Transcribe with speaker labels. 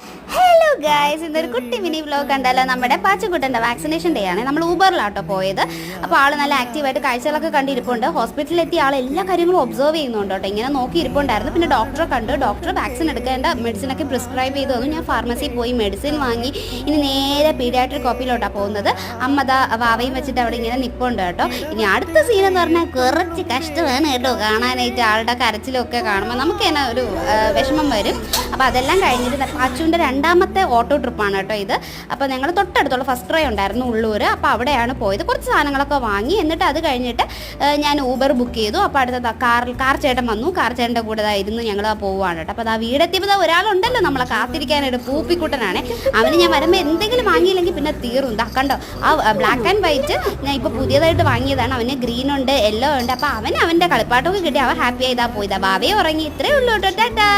Speaker 1: Ha! Guys ഇന്നൊരു കുട്ടി mini vlog കണ്ടല്ലോ നമ്മുടെ പാച്ചക്കുട്ടന്റെ വാക്സിനേഷൻ ഡേ ആണ്. നമ്മൾ ഊബറിലാട്ടോ പോയത്. അപ്പോൾ ആൾ നല്ല ആക്റ്റീവായിട്ട് കാഴ്ചകളൊക്കെ കണ്ടിരിപ്പുണ്ട്. ഹോസ്പിറ്റലിലെത്തി ആൾ എല്ലാ കാര്യങ്ങളും ഒബ്സർവ് ചെയ്യുന്നുണ്ട് കേട്ടോ. ഇങ്ങനെ നോക്കി ഇരിപ്പുണ്ടായിരുന്നു. പിന്നെ ഡോക്ടറെ കണ്ടു. ഡോക്ടർ വാക്സിൻ എടുക്കേണ്ട മെഡിസിനൊക്കെ പ്രിസ്ക്രൈബ് ചെയ്തു തന്നു ഞാൻ ഫാർമസിയിൽ പോയി മെഡിസിൻ വാങ്ങി. ഇനി നേരെ പീഡിയാട്രിക് കോപ്പിയിലോട്ടാണ് പോകുന്നത്. അമ്മ വാവയും വെച്ചിട്ട് അവിടെ ഇങ്ങനെ നിപ്പുണ്ട് കേട്ടോ. ഇനി അടുത്ത സീൻ എന്ന് പറഞ്ഞാൽ കുറച്ച് കഷ്ടമാണ് കേട്ടോ കാണാനായിട്ട്. ആളുടെ കരച്ചിലൊക്കെ കാണുമ്പോൾ നമുക്ക് തന്നെ ഒരു വിഷമം വരും. അപ്പോൾ അതെല്ലാം കഴിഞ്ഞിട്ട് പാച്ചുവിന്റെ രണ്ടാമത്തെ ഓട്ടോ ട്രിപ്പാണ് കേട്ടോ ഇത്. അപ്പോൾ ഞങ്ങൾ തൊട്ടടുത്തുള്ള ഫസ്റ്റ് ട്രൈ ഉണ്ടായിരുന്നു ഉള്ളൂർ അപ്പോൾ അവിടെയാണ് പോയത്. കുറച്ച് സാധനങ്ങളൊക്കെ വാങ്ങി. എന്നിട്ട് അത് കഴിഞ്ഞിട്ട് ഞാൻ ഊബർ ബുക്ക് ചെയ്തു. അപ്പോൾ അടുത്ത കാർ കാർ ചേട്ടൻ വന്നു. കാർ ചേട്ടന്റെ കൂടെ ഇരുന്ന് ഞങ്ങൾ പോവുകയാണ് കേട്ടോ. അപ്പോൾ അത് വീടെത്തിയപ്പോൾ ദാ ഒരാളുണ്ടല്ലോ നമ്മളെ കാത്തിരിക്കാനായിട്ട് പൂപ്പിക്കുട്ടനാണ്. അവന് ഞാൻ വരുമ്പോൾ എന്തെങ്കിലും വാങ്ങിയില്ലെങ്കിൽ പിന്നെ തീറും. ദാ കണ്ടോ ആ ബ്ലാക്ക് ആൻഡ് വൈറ്റ് ഞാൻ ഇപ്പോൾ പുതിയതായിട്ട് വാങ്ങിയതാണ്. അവന് ഗ്രീൻ ഉണ്ട് യെല്ലോ ഉണ്ട്. അപ്പോൾ അവൻ അവന്റെ കളിപ്പാട്ടമൊക്കെ കിട്ടി. അവൻ ഹാപ്പി ആയതാ പോയതാ ഭാവയെ ഉറങ്ങി. ഇത്രയേ ഉള്ളൂ കേട്ടോ. ടാറ്റാ.